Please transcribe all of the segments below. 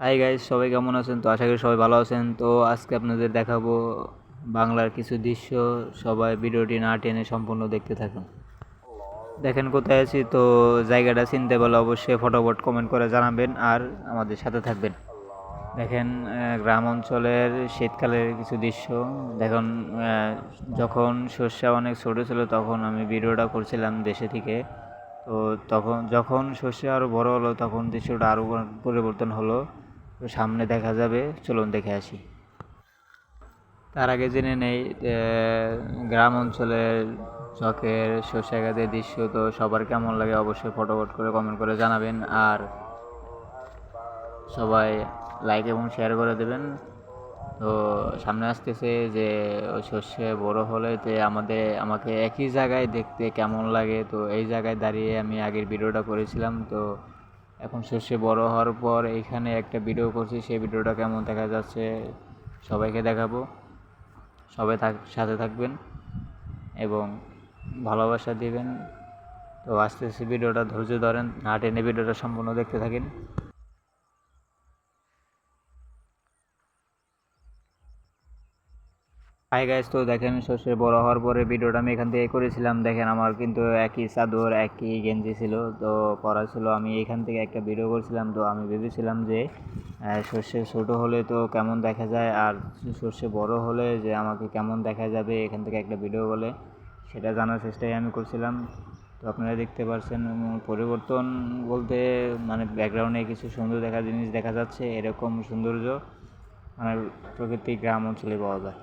Hi guys সবাই কেমন আছেন? তো আশা করি সবাই ভালো আছেন। তো আজকে আপনাদের দেখাবো বাংলার কিছু দৃশ্য। সবাই ভিডিওটি না টেনে সম্পূর্ণ দেখতে থাকুন। দেখেন, কোথায় আছি? তো জায়গাটা চিনতে পারলে অবশ্যই ফটোফট কমেন্ট করে জানাবেন আর আমাদের সাথে থাকবেন। দেখেন গ্রাম অঞ্চলের শীতকালের কিছু দৃশ্য। দেখুন যখন শস্যা অনেক ছোটো ছিল তখন আমি ভিডিওটা করছিলাম দেশে থেকে। তো তখন, যখন শস্য আরও বড় হলো তখন দৃশ্যটা আরও পরিবর্তন হলো। সামনে দেখা যাবে, চলুন দেখে আসি। তার আগে জেনে নেই গ্রাম অঞ্চলের চকের শস্য গাছের দৃশ্য তো সবার কেমন লাগে অবশ্যই ফটোফট করে কমেন্ট করে জানাবেন। আর সবাই লাইক এবং শেয়ার করে দেবেন। তো সামনে আসতেছে যে ওই শস্যে বড় হলে যে আমাদের, আমাকে একই জায়গায় দেখতে কেমন লাগে। তো এই জায়গায় দাঁড়িয়ে আমি আগের ভিডিওটা করেছিলাম। তো এখন সর্ষে বড় হওয়ার পর এখানে একটা ভিডিও করছি, সেই ভিডিওটা কেমন দেখা যাচ্ছে সবাইকে দেখাবো। সবাই থাক, সাথে থাকবেন এবং ভালোবাসা দিবেন। তো আস্তে আস্তে ভিডিওটা ধৈর্য ধরেন, না টেনে ভিডিওটা সম্পূর্ণ দেখতে থাকেন। হাই গাইস তো দেখেন শস্যের বড় হওয়ার পরে ভিডিওটা আমি এখান থেকে করেছিলাম। দেখেন আমার কিন্তু একই চাদর, একই গেঞ্জি ছিল, তো পরা ছিল। আমি এখান থেকে একটা ভিডিও করছিলাম, তো আমি ভেবেছিলাম যে শস্যে ছোটো হলে তো কেমন দেখা যায়, আর শস্যে বড় হলে যে আমাকে কেমন দেখা যাবে, এখান থেকে একটা ভিডিও বলে, সেটা জানার চেষ্টাই আমি করছিলাম। তো আপনারা দেখতে পাচ্ছেন পরিবর্তন বলতে মানে ব্যাকগ্রাউন্ডে কিছু সুন্দর দেখা জিনিস দেখা যাচ্ছে, এরকম সৌন্দর্য মানে প্রকৃতি গ্রাম অঞ্চলে পাওয়া যায়।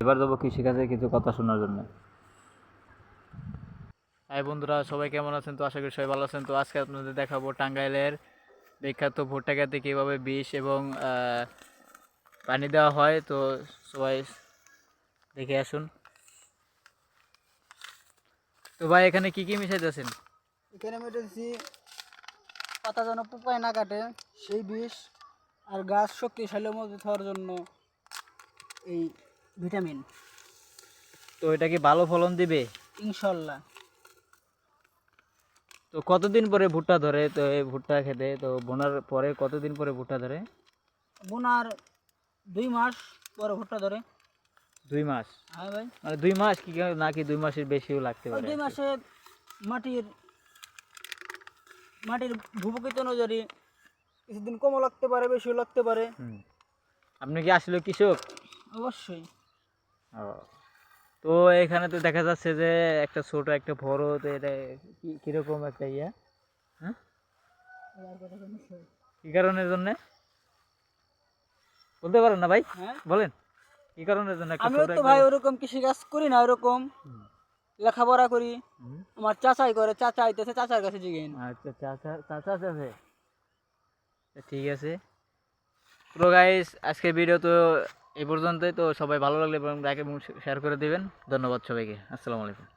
এবার যাব কৃষিকাজের কিছু কথা শোনার জন্য। হাই বন্ধুরা সবাই কেমন আছেন? তো আশা করি সবাই ভালো আছেন। তো আজকে আপনাদের দেখাবো টাঙ্গাইলের বিখ্যাত ভুট্টা খেতে কীভাবে বিষ এবং পানি দেওয়া হয়। তো সবাই দেখে আসুন। তো ভাই এখানে কি কি মিশাইতেছেন? এখানে মেটেছি পাতা যেন পোকায় না কাটে সেই বিষ আর গাছ শক্তিশালী মজবুত হওয়ার জন্য এই ভিটামিন। তো এটা কি ভালো ফলন দিবে? ইনশাল্লাহ। তো কতদিন পরে ভুট্টা ধরে? তো এই ভুট্টা খেতে তো বোনার পরে কতদিন পরে ভুট্টা ধরে? বোনার দুই মাস পরে ভুট্টা ধরে। দুই মাস? হ্যাঁ ভাই। মানে দুই মাস কি নাকি দুই মাসের বেশিও লাগতে পারে? দুই মাসে মাটির মাটির ভূপকৃত অনুযায়ী কিছুদিন কমও লাগতে পারে বেশিও লাগতে পারে। আপনি কি আসলে কৃষক? অবশ্যই। তো এখানে তো দেখা যাচ্ছে যে একটা ছোট একটা বড় তো এটা কি- কীরকম একটা ইয়া? হ্যাঁ? কি কারণের জন্য? বলতে পারেন না ভাই হ্যাঁ? বলেন। কি কারণের জন্য ছোট তো ভাই ওরকম কৃষিকাজ করি না ওরকম। লেখাপড়া করি। আমার চাচাই করে চাচা আইতেছে চাচার কাছে জিগেন আচ্ছা চাচা চাচা আছে ঠিক আছে। তো গাইস আজকের ভিডিও তো এই পর্যন্তই তো সবাই ভালো লাগলে এবং লাইক এবং শেয়ার করে দেবেন। ধন্যবাদ সবাইকে। আসসালামু আলাইকুম।